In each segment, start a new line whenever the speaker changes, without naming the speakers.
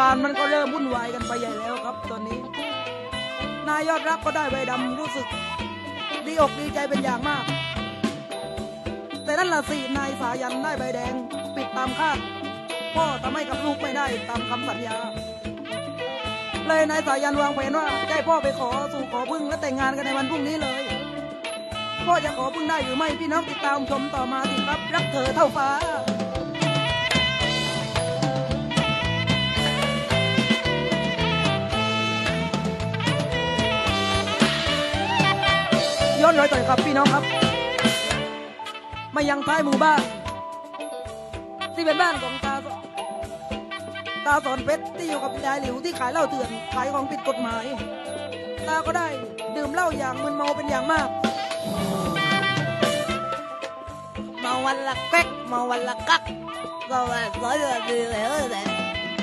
การมันก็เริ่มวุ่นวายกันไปใหญ่แล้วครับตอนนี้ นายยอดรักก็ได้ใบดำรู้สึก ดีอกดีใจเป็นอย่างมาก แต่นั่นละสินายสายันได้ใบแดง ปิดตามคาดพ่อทำให้กับลูกไม่ได้ตามคำสัญญา เลยนายสายันวางแผนว่าจะให้พ่อไปขอสู่ขอพึ่งและแต่งงานกันในวันพรุ่งนี้เลยพ่อจะขอพึ่งได้หรือไม่พี่น้องติดตามชมต่อมาสิครับ รักเธอเท่าฟ้า ย้อนรอยต่อยครับพี่น้องครับ มายังท้ายหมู่บ้าน ที่เป็นบ้านของตาตาสอนเพชรที่อยู่กับยายหลิวที่ขายเหล้าเถื่อนขายของผิดกฎหมาย ตาก็ได้ดื่มเหล้าอย่างมึนเมาเป็นอย่างมาก
เมาวันละเก๊กเมาวันละกักเราแบบร้อยเดือนดีเลยเออแต่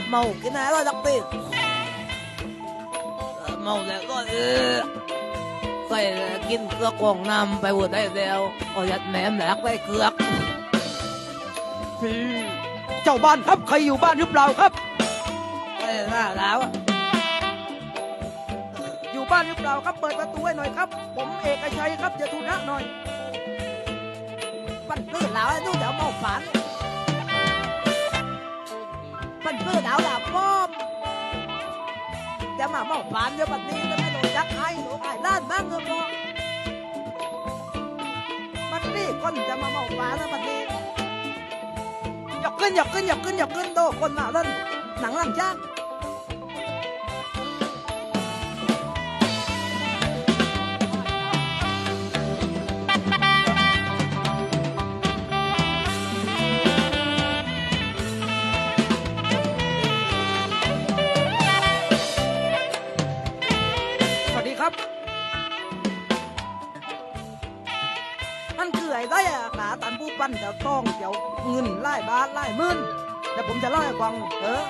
เมากินอะไรก็ตักปีเออเมาแล้วก็เออ ใส่กินเกลือกองน้ำไปหมดได้เดียวเอายัดแหนมแหลกไปเกลือก
เจ้าบ้านครับใครอยู่บ้านหรือเปล่าครับ
ไปหน้าแล้วอะ
อยู่บ้านหรือเปล่าครับ เปิดประตูให้หน่อยครับ ผมเอกชัยครับจะทุระหน่อย
มันพื้นแล้วไอ้นู่นเดี๋ยวเมาฝันมันพื้นแล้วล่ะป้อม จะมาเมาฝันเดี๋ยวบัดนี้จะไม่โดนยักษ์ให้หนูไอ้ล้านมั่งเงินพอมันนี่คนจะมาเมาฝันนะบัดนี้
หยอกขึ้นหยอกขึ้นหยอกขึ้นหยอกขึ้นโตคนมาเล่นหนังหลังจ้าง ต้องเดี๋ยวเงินไล่บาทไล่หมื่นเดี๋ยวผมจะเล่าให้ฟังเออ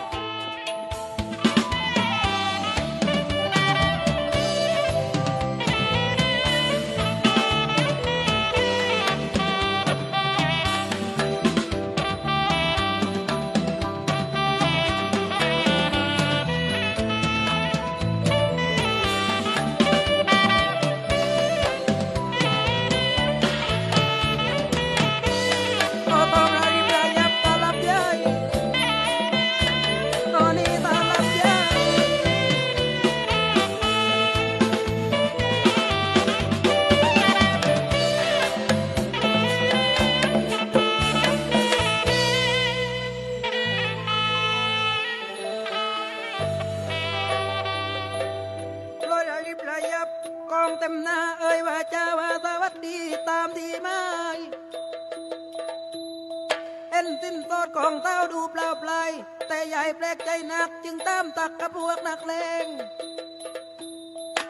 กองเต็มหน้าเอ่ยว่าจะว่าสวัสดีตามที่ไม่เอ็นสิ้นสดของเต้าดูเปล่าปลายแต่ใหญ่แปลกใจนักจึงตามตักกระพวกนักเลง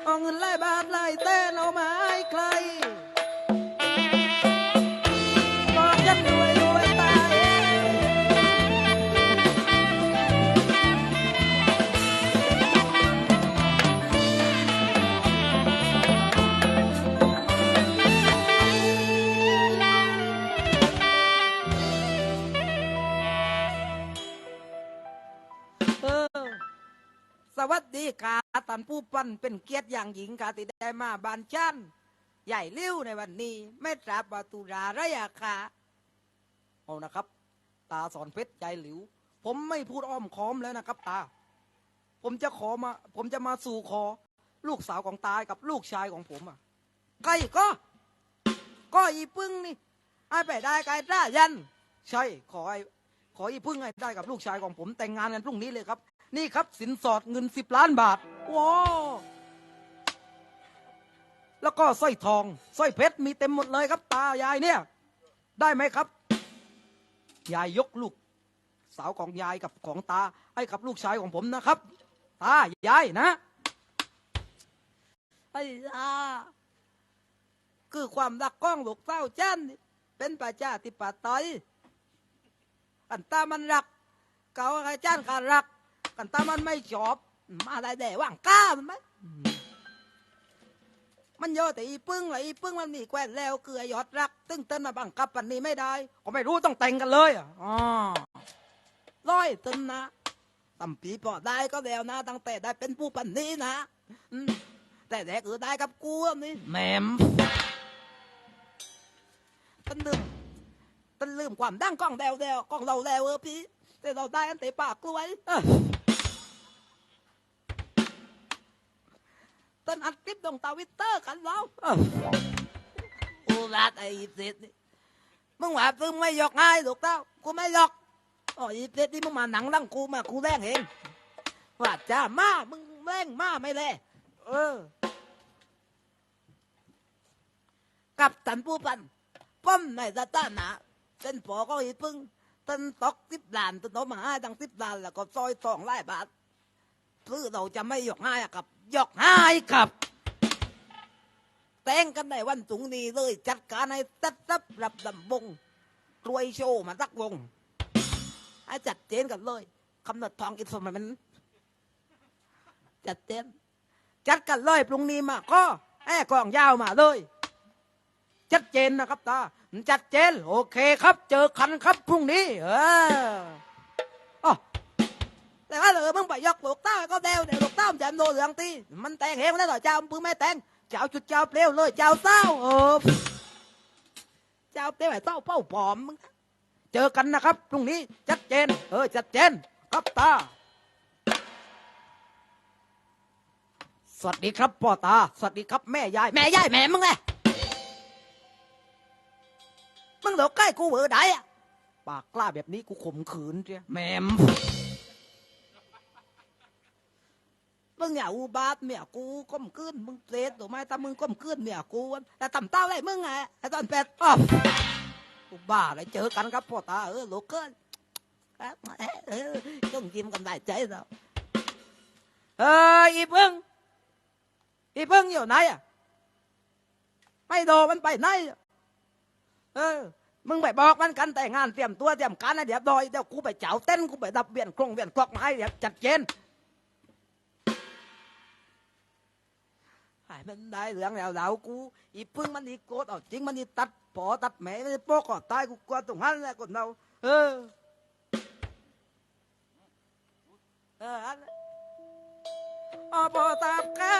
เอาเงินไล่บาทไล่แต้นเอามาให้ใคร สวัสดีค่ะตันผู้ปั้นเป็นเกียรติอย่างหญิงค่ะที่ได้มาบานชันใหญ่เลี้ยวในวันนี้ ไม่ทราบว่าตุราระยะค่ะเอานะครับ ตาสอนเพชรใหญ่หลิว ผมไม่พูดอ้อมค้อมแล้วนะครับตา ผมจะขอมา ผมจะมาสู่ขอ ลูกสาวของตากับลูกชายของผมอะใครก็ ก็อีพึ่งนี่ไอ้ไปได้ไกลได้ยัน ใช่ขอไอ้ขออีพึ่งให้ได้กับลูกชายของผมแต่งงานกันพรุ่งนี้เลยครับ นี่ครับสินสอดเงินสิบล้านบาทว้าแล้วก็สร้อยทองสร้อยเพชรมีเต็มหมดเลยครับ ตายายเนี่ย ได้ไหมครับ ยายยกลูก สาวของยายกับของตาให้กับลูกชายของผมนะครับ ตายายนะ
ไอ้ยาคือความรักก้องลูกเต้าจันนี่เป็นประชาธิปไตยกันตามันรักเกาไอ้จันก็รัก กันตามันไม่ชอบมาได้แต่ว่างกล้ามันไหมมันโยแต่อีปึ้งละอีปึ้งมันมีแควนแล้วเกลือยอดรัก ตึ้งเต้นมาบังคับปันนี้ไม่ได้
ก็ไม่รู้ต้องแต่งกันเลยอะอ๋อ
ร้อยตึนนะ
ตำปีพอได้ก็แล้วนะ ตั้งแต่ได้เป็นผู้ปันนี้นะอืมแต่แรกเออได้กับกูอะนี่
แหมม
ตันลืมตันลืมความดังกล้องแดวแดวกล้องเราแดวเออพี่แต่เราได้อันเตะปากกล้วย เออตันอัดคลิปลงทวิตเตอร์กันแล้วเออโอ้รัดไอ้เสร็จนี่มึงว่ามึงไม่ยกง่ายถูกเต้ากูไม่ยกอ๋อไอ้เสร็จนี่มึงมาหนังลังกูมากูแรงเองว่าจ้ามามึงแรงมาไม่เลยเออ กับตันผู้ปันป้อมในสถานะเป็นปอก็อีพึ่งตันตกสิบล้านตันโตมาให้ตั้งสิบล้านแล้วก็ซอยสองไร่บาท ซื้อเราจะไม่ยกให้อะกับ ยกให้กับ แต่งกันในวันสุงนี้เลย จัดการให้ตัดซับรับลำบงรวยโชว์มาสักวงให้จัดเจนกันเลยคำนวณทองอินสมัน จัดเจน จัดกันเลยพรุ่งนี้มาก็แอ้กองยาวมาเลยชัดเจนนะครับตาชัดเจน โอเคครับ เจอกันครับพรุ่งนี้ เออ แต่ถ้าเหลือมึงไปยกลูกต้าก็เดวเดี๋ยวลูกต้ามนจะโดนเหลืองตีมันแตงเฮงแล้วเหรอเจ้าปืนไม่แตงเจ้าจุดเจ้าเปลวเลยเจ้าเศร้าเออเจ้าเปลวไอ้เศร้าเป้าปอมมึงเจอกันนะครับพรุ่งนี้ชัดเจน เออชัดเจนครับตาสวัสดีครับพ่อตา สวัสดีครับแม่ยาย แม่ยายแม่มึงเลยมึงเหลือใกล้กูเบอร์ใดอะปากกล้าแบบนี้กูข่มขืนเจ้
แมม
มึงอย่าอุบาทเมียกูก้มกืนมึงเปรตถูกไหมถ้ามึงก้มกืนเมียกูแต่ต่ำเต้าไรมึงไงไอ้ตอนเป็ดอ้าวกูบ้าเลยเจอกันครับพ่อตาเออโลกเกินเออเออต้องยิ้มกันได้ใจเราเอออีพึ่งอีพึ่งอยู่ไหนอะไม่โดมันไปไหนเออมึงไปบอกมันกันแต่งงานเตรียมตัวเตรียมการนะเดี๋ยวดอยเดี๋ยวกูไปเจ้าเต้นกูไปดับเบียนกรงเบียนกลอกไม้เดี๋ยวจัดเจน มันได้เหลืองแล้วเหลากูอีพึ่งมันอีโกดเอาจริงมันอีตัดปอตัดแหม่มันอีโปกก็ตายกูกลัวตรงนั้นแหละคนเราเออเอออันอ๋อพอตามข้า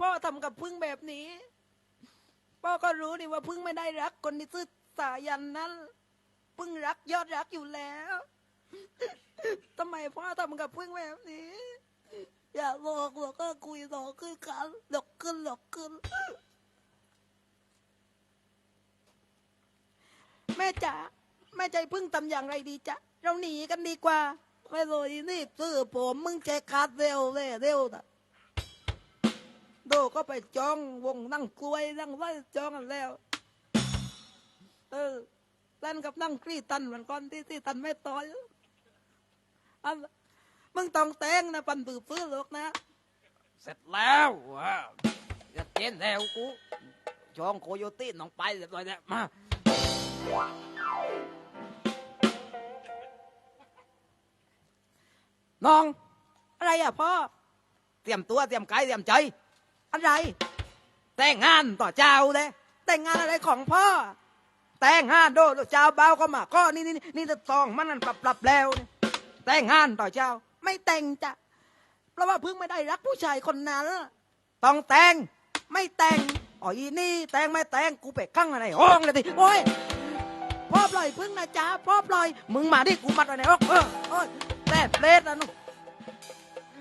พ่อทำกับพึ่งแบบนี้ พ่อก็รู้นี่ว่าพึ่งไม่ได้รักคนที่ซื่อสายันนั้น พึ่งรักยอดรักอยู่แล้วทำไมพ่อทำกับพึ่งแบบนี้ อย่าบอกหรอกก็คุยหลอกขึ้นกันหลอกขึ้นหลอกขึ้นแม่จ๋าแม่ใจพึ่งทำอย่างไรดีจ๊ะเราหนีกันดีกว่า ไม่เลยนี่ซื้อผมมึงใจขาดเร็วเลยเร็วนะ โดก็ไปจองวงนั่งกล้วยนั่งไล่จองกันแล้ว เออตันกับนั่งกรีตันวันก่อนที่ที่ตันไม่ต่อยอันมึงต้องแต่งนะปันปื้อปื้อลูกนะ เสร็จแล้วว้าวจะเจนแล้วกูจองโคโยตี้น้องไปเรียบร้อยแล้วมาน้อง อะไรอะพ่อ เตรียมตัว เตรียมกายเตรียมใจ อะไร แต่งงานต่อเจ้าเลยแต่งงานอะไรของพ่อ แต่งงานโดดเจ้าเบาก็มาก็นี่นี่นี่จะซองมันนั่นปรับปรับแล้วเนี่ยแต่งงานต่อเจ้า ไม่แต่งจ้ะเพราะว่าเพิ่งไม่ได้รักผู้ชายคนนั้นต้องแต่งไม่แต่งอ๋ออีนี่แต่งไม่แต่งกูไปข้งอะไรห้องเลยทีโอ้ยพ่อปล่อยพึ่งนะจ๊ะพ่อปล่อย มึงมาดิกูมัดไว้ในห้องเออแต่เปรตนะนุ่ม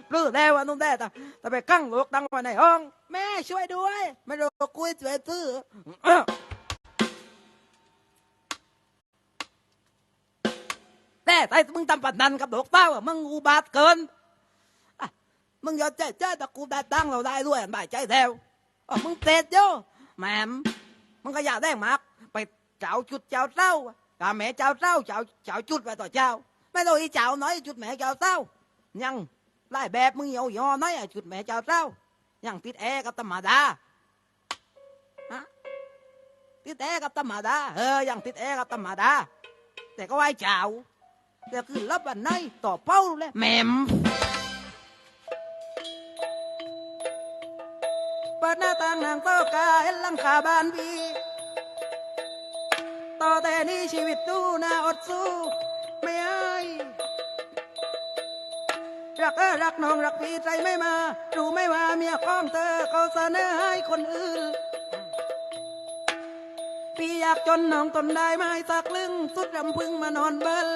ปลื้อแล้วนุ่มแต่แต่แต่ไปข้งลูกตั้งไว้ในห้อง แม่ช่วยด้วย ไม่รู้กูช่วยซื้อแต่ไอ้มึงทำปัดนันกับดอกเต้าอะมึงอุบาทเกินมึงอย่าเจ๊เจ๊ต่กูได้ตั้งเราได้ด้วยบ่ายใจแถวอ๋อมึงเตะโยแหมมมึงก็อยากได้มากไปเจ้าจุดเจ้าเต้ากาแม่เจ้าเต้าเจ้าเจ้าจุดไปต่อเจ้า ไม่ต้องอีเจ้าน้อยจุดแม่เจ้าเต้ายัง ไล่แบบมึงเหี่ยวยอน้อยอะจุดแม่เจ้าเต้ายังติดแอร์กับธรรมดาฮะติดแอร์กับธรรมดาเออยังติดแอร์กับธรรมดาแต่ก็ไหวเจ้าแต่คือรับอันไหนต่อเป้าเลยแหมมเปิดหน้าต่างนางโตกาเห็นหลังคาบ้านวีต่อแต่นี้ชีวิตดูน่าอดสู้ไม่ไอ้าย รักเออรักน้องรักพี่ใจไม่มา รู้ไม่ว่าเมียของเธอเขาเสนอให้คนอื่น พี่อยากจนน้องตนได้ไหมสักลึง สุดรำพึงมานอนเบล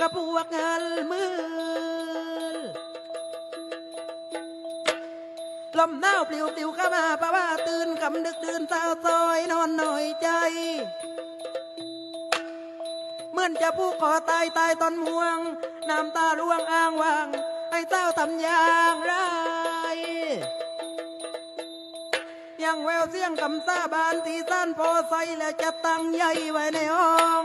กับพวกงานมือลมหนาวปลิวปลิวเข้ามาป้าว่าตื่นกำดึกดื่นสาวซอยนอนหน่อยใจเหมือนจะผู้ขอตายตายตอนม่วง น้ำตาร่วงอ้างวาง ให้เต้าทำอย่างไร ยังแววเสียงกำซาบานที่สั้นพอใส่และจะตั้งใหญ่ไว้ในห้อง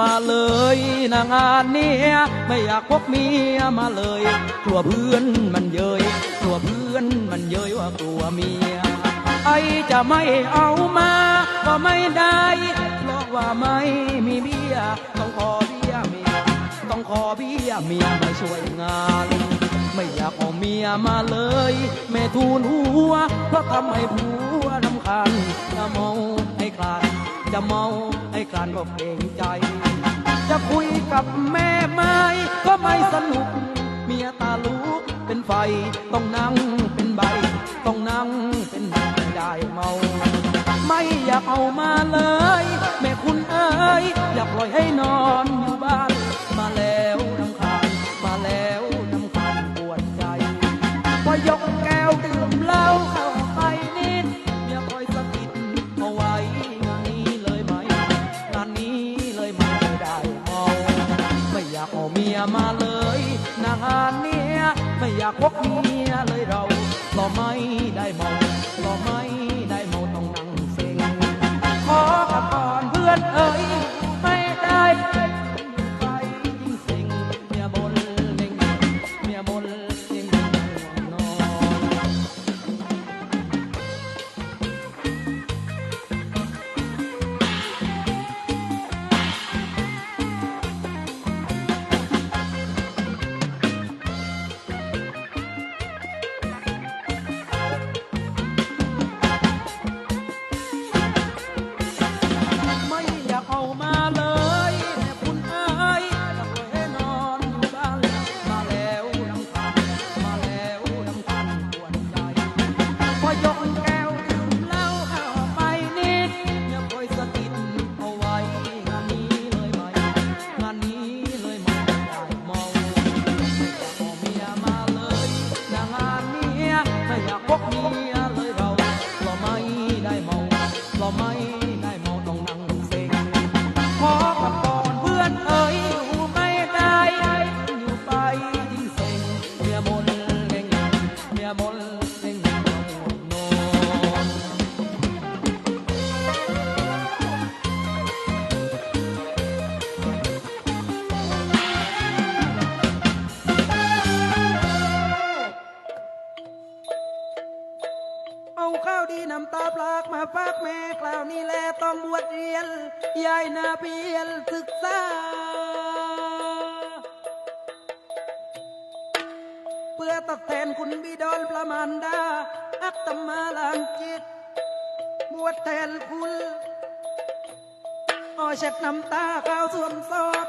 มาเลยนะงานเนี้ยไม่อยากพกเมียมาเลยกลัวเพื่อนมันเยยกลัวเพื่อนมันเยยว่ากลัวเมียไอจะไม่เอามาก็ไม่ได้ เพราะว่าไม่มีเบียต้องขอเบียเมียต้องขอเบียเมียมาช่วยงานไม่อยากเอาเมียมาเลยแม่ทูลหัวเพราะทำให้ผัวรำคาญจะเมาให้คลานจะเมาให้คลานก็เกรงใจ คุยกับแม่ไม้ก็ไม่สนุก เมียตาลุกเป็นไฟ ต้องนั่งเป็นใบ ต้องนั่งเป็นใบได้เมา ไม่อยากเอามาเลย แม่คุณเอ๋ยอยากปล่อยให้นอนอยู่บ้านมาแล้ว นางานเนี้ยไม่อยากพกเมียเลยเราเราไม่ได้เมาเราไม่ได้เมาต้องนั่งเซ็งขอกับก่อนเพื่อนเอ้ย เพื่
อตอบแทนคุณบิดอลประมาณดาอัตมาลางจิต บวชแทนคุณอ้อเช็ดน้ำตาข้าวสวมสอด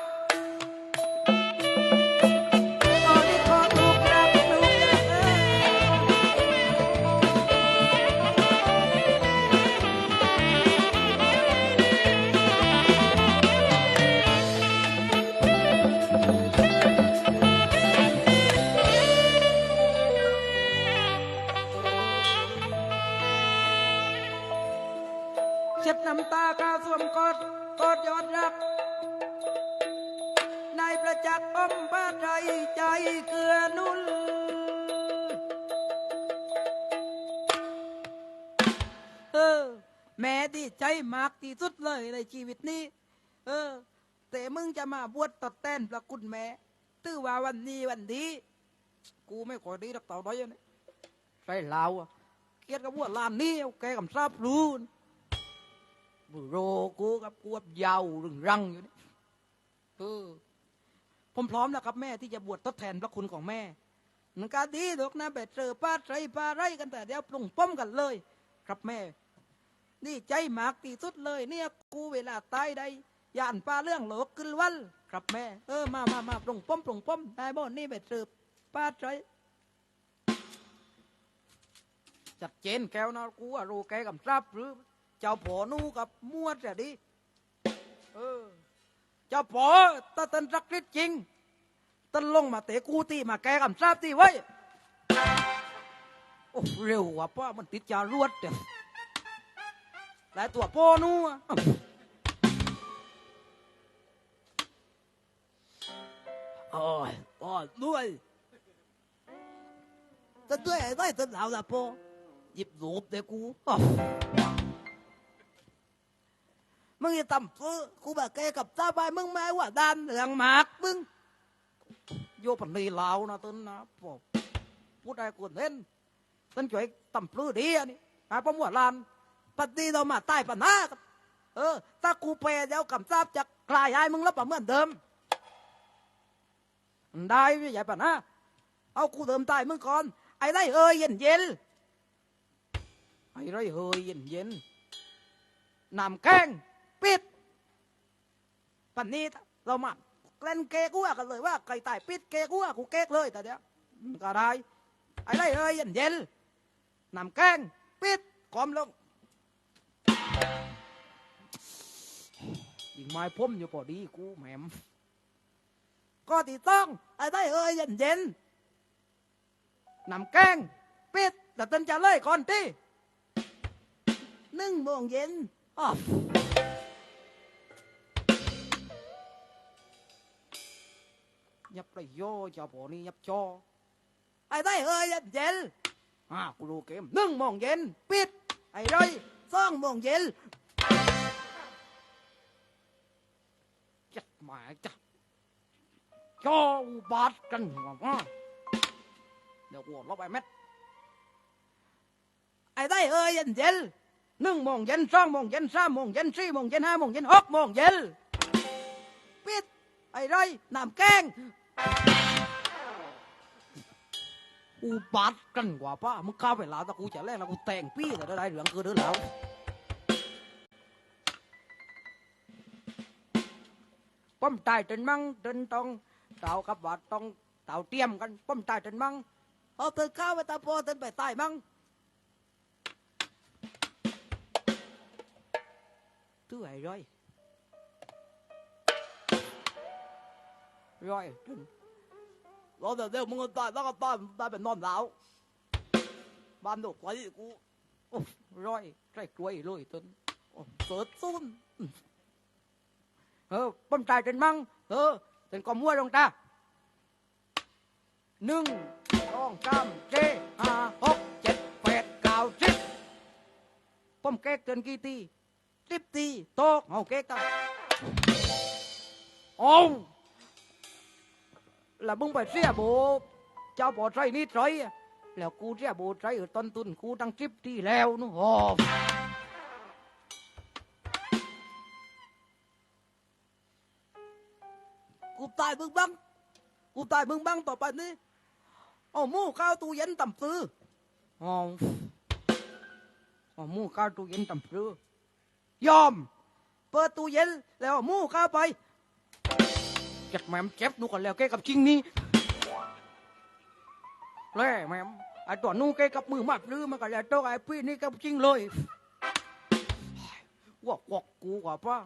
สุดเลยในชีวิตนี้ เออ แต่มึงจะมาบวชตดแทนพระคุณแม่ตื้อว่าวันนี้วันนี้กูไม่ขอดีรักเต่าด้อยอันนี้ใช่ลาวอะเกียดกับบวชลานนี้เอาแกกำทราบรู้นบุโรกูกับกูกับยาวรึงรังอยู่นี่เออผมพร้อมแล้วครับแม่ที่จะบวชทดแทนพระคุณของแม่มันก็ดีดอกนะแบบเจอป้าไรป้าไรกันแต่เดี๋ยวปรุงป้อมกันเลย ครับแม่ นี่ใจมากที่สุดเลย เนี่ยกูเวลาตายได้ย่านป้าเรื่องโหลกขึ้นวันครับแม่ เออมามามาปรุงป้อมปรุงป้อมได้บ่นี่แบบเจอป้าไรจัดเจนแก้วนะกูว่ารู้แกกับทราบหรือ เจ้าพ่อนู่กับมวดจะดิเออ เจ้าพ่อตาตันรักฤทธิ์จริงตันลงมาเตะกูตีมาแกกำทราบตีไว้ โอ้เร็วว่ะป้ามันติดจารวดเด้อ แต่ตัวพ่อนู่อะโอ้ยโอ้ยด้วยจะด้วยไอ้ได้ตันเอาละพ่อหยิบหลบเด็กกูมึงจะทำซื้อกูบอกแกกับตาบายมึงไม่ว่าดานเหลืองมากมึงโยปันนีลาวนะต้นนะบอพูดได้กูเห็นต้นช่วยทำปลื้อดีอันนี้หาประมวลลาน ปฏิเรามาใต้ปัญหาเออ ถ้ากูเปย์เดี๋ยวกำทราบจะกลายให้มึงแล้วปะเหมือนเดิม ได้ไม่ใหญ่ปัญหาเอากูเดิมตายมึงก่อน ไอ้ได้เฮยเย็นเย็นไอ้ไรเฮยเย็นเย็นนำแกงปิดปันนี้เรามาเล่นเกกัวกันเลยว่าไก่ตายปิดเกกัวกูเกกเลยแต่เดี๋ยวมันก็ได้ไอ้ไรเอ้ยเย็นเย็นนำแกงปิดกอมลง ไม้พ่มอยู่พอดีกูแหมมก็ตีต้องไอ้ไรเอ้ยเย็นเย็นๆนำแกงปิดแต่เต้นจะเลยก่อนที่หนึ่งโมงเย็นอ้าวยับไปโยจะพอนี่ยับจอไอ้ได้เอ้ยเย็นๆอ่ากูรู้เกมหนึ่งโมงเย็นปิดไอ้ไรสองโมงเย็น หมายจัดจออุบาทกันหัวมาเดี๋ยวกูลบไปเม็ดไอ้ได้เอ้ยเย็นเย็นหนึ่งโมงเย็นสองโมงเย็นสามโมงเย็นสี่โมงเย็นห้าโมงเย็นหกโมงเย็นปิดไอ้ไรน้ำแกงอุบัติกันกว่าป้ามึงเข้าไปแล้วต่กูจะแรกแล้วกูแต่งปี้แต่ได้เหลืองคือเดือแล้ว ป้อมตายจนมั่งจนต้องเต่ากับวัดต้องเต่าเตรียมกันป้อมตายจนมั่งเอาตื่นข้าวไปตาพอตื่นไปตายมั่งตื่อไอ้ร้อยร้อยจนเราเดี๋ยวมึงก็ตายแล้วก็ตายตายเป็นนอนหลาวบ้านดอกไฟกูร้อยใกล้กล้วยเลยจนเสิร์ชซุน เออปมตายจนมั่งเออเป็นกอมัวลงตาหนึ่งสองสามสี่ห้าหกเจ็ดแปดเก้าสิบปมแก๊กเกินกี่ตีสิบตีโต๊ะเอาแก๊กตาโอ้แล้วมึงไปเสียโบเจ้าบ่อใจนี่ใจแล้วกูเสียโบใจต้นตุนกูตั้งสิบตีแล้วนู่นโอ้า
ยมึงบ้าง กูตายมึงบ้างต่อไปนี้เอาหมูข้าวตู้เย็นต่ำซื้อ
อ๋ออ๋อมู่ข้าวตู้เย็นต่ำปรือย
อม เปิดตู้เย็นแล้วมู่ข้าวไป
จ็บแม่มเจ็บนูกันแล้วแกกับจริงนี่แล่แม่มไอ้ตัวนู้แกกับมือมาปลื้อมันกันแล้วตัวไอ้พี่นี่กับจริงเลยวอกวอกกูกว่าป้า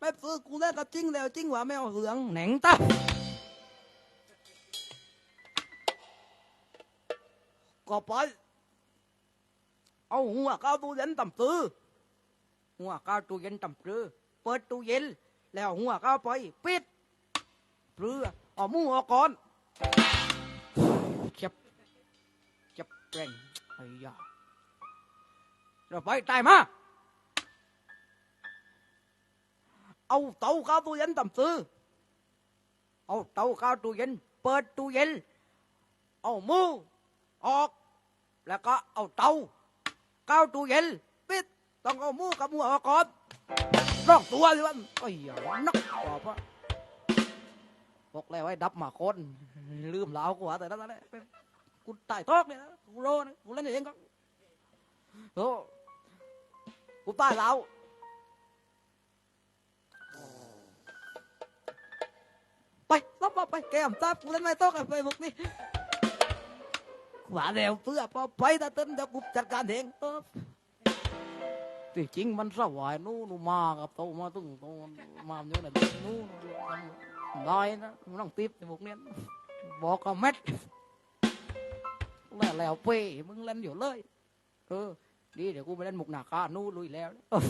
ไม่ซื้อกูเล่นกับจริงแล้วจริงหว่าไม่เอาเหลือง
แหน่งตา
ก็ไป เอาหัวข้าวตู้เย็นต่ำซื้อ
หัวข้าวตู้เย็นตำปรือเปิดตู้เย็น แล้วหัวข้าวไปปิดปรือเอาหมูออกก่อนเจ็บเจ็บแรงไอ้ยาเราไปตายมา
เอาเตาข้าวตู้เย็นตำซื้อ
เอาเตาข้าวตู้เย็น เปิดตู้เย็น เอามูอออก แล้วก็เอาเตาข้าวตู้เย็น
ปิดต้องเอาหมูกับหัวออกก่อน
รองตัวเลยวันไอ้ยานักกว่าพะบอกแล้วไอ้ดับหมาคนลืมเหล้ากว่าแต่นั่นแหละกูตายทอกเนี่ยนะกูโรนะกูเล่นเองก็โอ้กูตายแล้ว ไปรับไป
แก้มตากูเล่นไม่ต้องกันไปพวกนี้ว่าแล้วเพื่อพอไปแต่ต้นเดี๋ยวกูจัดการเองเออ
ที่จริงมันสวายนู่นมากับโตมาตึงโตมาเยอะเลยนู่นได้นะมันต้องติดในพวกเนี้ยบอกกับเม็ดแล้วแล้วเป้มึงเล่นอยู่เลยเออดีเดี๋ยวกูไปเล่นหมุกหนาคานู่นลุยแล้วเออ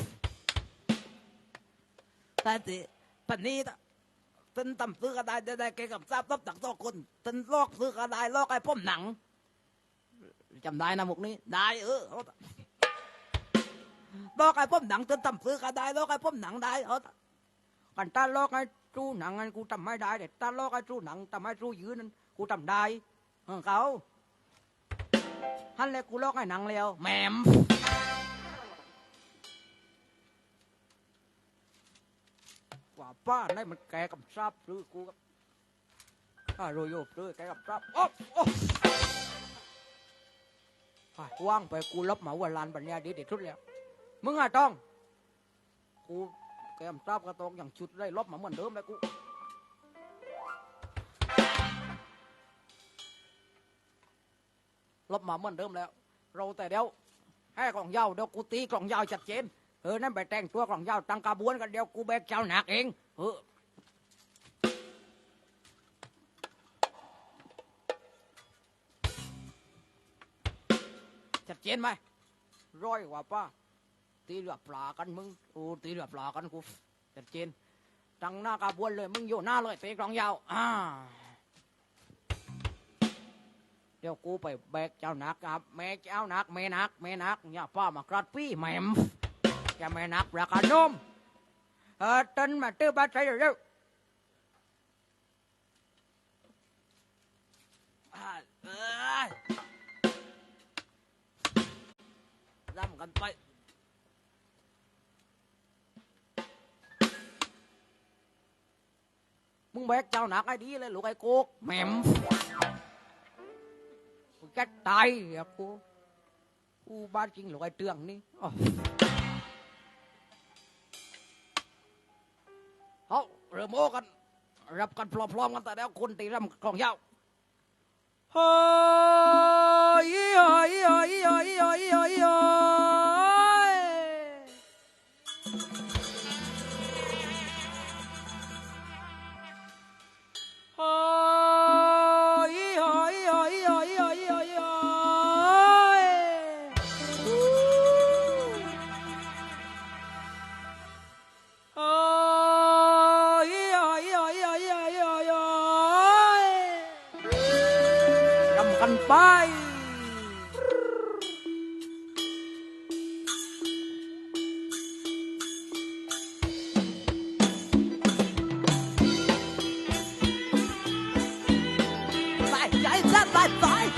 แต่สิปันนี้นะ ต้นตำซื้อก็ได้ได้ได้แกกับทราบรับตักต่อคนต้นลอกซื้อก็ได้ลอกไอ้พ่อมหนัง
จำได้นะมุกนี้
ได้เออลอกไอ้พ่อมหนังต้นตำซื้อก็ได้ลอกไอ้พ่อมหนังได้เอาเถอ
กันตาลอกไอ้จู้หนังนั้นกูทำไม่ได้เด็ดตาลอกไอ้จู้หนังทำให้จู้ยืนนั้นกูทำได้เออเขาฮันเลยกูลอกไอ้หนังแล้วแหม ป้าได้มันแกกับทราบหรือกูกับข้าโรยโยบหรือแกกับทราบโอ๊บโอ๊บอะว่างไปกูลบเหมาวันลานปัญญาดีเด็ดทุดแล้ว มึงอะต้อง กูแกมทราบกระตองอย่างชุดได้ลบมาเหมือนเดิมเลยกูลบมาเหมือนเดิมแล้ว เราแต่เดี๋ยวให้กล่องยาวเดี๋ยวกูตีกล่องยาวชัดเจนเออนั่นไปแต่งตัวกล่องยาวตั้งกระบวนกันเดี๋ยวกูแบกเจ้าหนักเอง เออชัดเจนไหมร้อยกว่าป้าตีเหลือปลากันมึงโอ้ตีเหลือปลากันกูชัดเจนตั้งหน้ากระบวนเลย มึงอยู่หน้าเลยตีกลองยาว อ่า เดี๋ยวกูไปแบกเจ้าหนักครับแม่เจ้าหนักแม่นักแม่นักอย่าป้ามากรัดปี้แม่มจะแม่นักราคานมเมาตื้อบ้านใจเร็วอ่าเอ้ยร่ำกันไปมึงแบกเจ้าหนักไอ้ดีเลยลูกไอ้โกกแหม่ ở trên mà tư ba trái rồi à, à. ra một con tay muốn bé cháu nạc ai đi lên lũ ai cuốc? Mềm cái tay à, cô. U ba chín lũ ai trường đi. Oh. โอ้กัน รับกันพร้อมๆกันแต่แล้วคนตีรำกลองยาวเฮ้ยเฮ้ยเฮ้ยเฮ้ยเฮ้ยเฮ้ย lại chạy ra bàn phải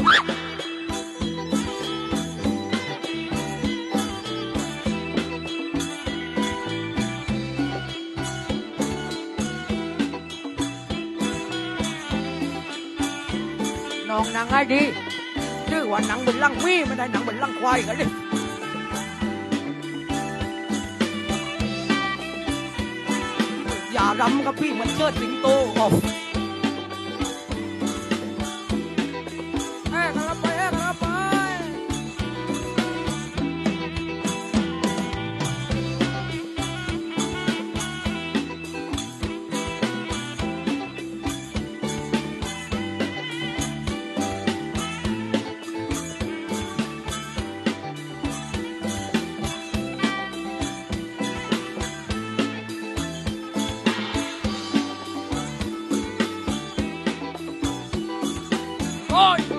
non nàng ai đi? Chứ quả nắng bình lăng mi mà đây nắng bình lăng khoai cả đi. đi อย่า
รำกับพี่มันเชิดสิงโตออก
โอ้ย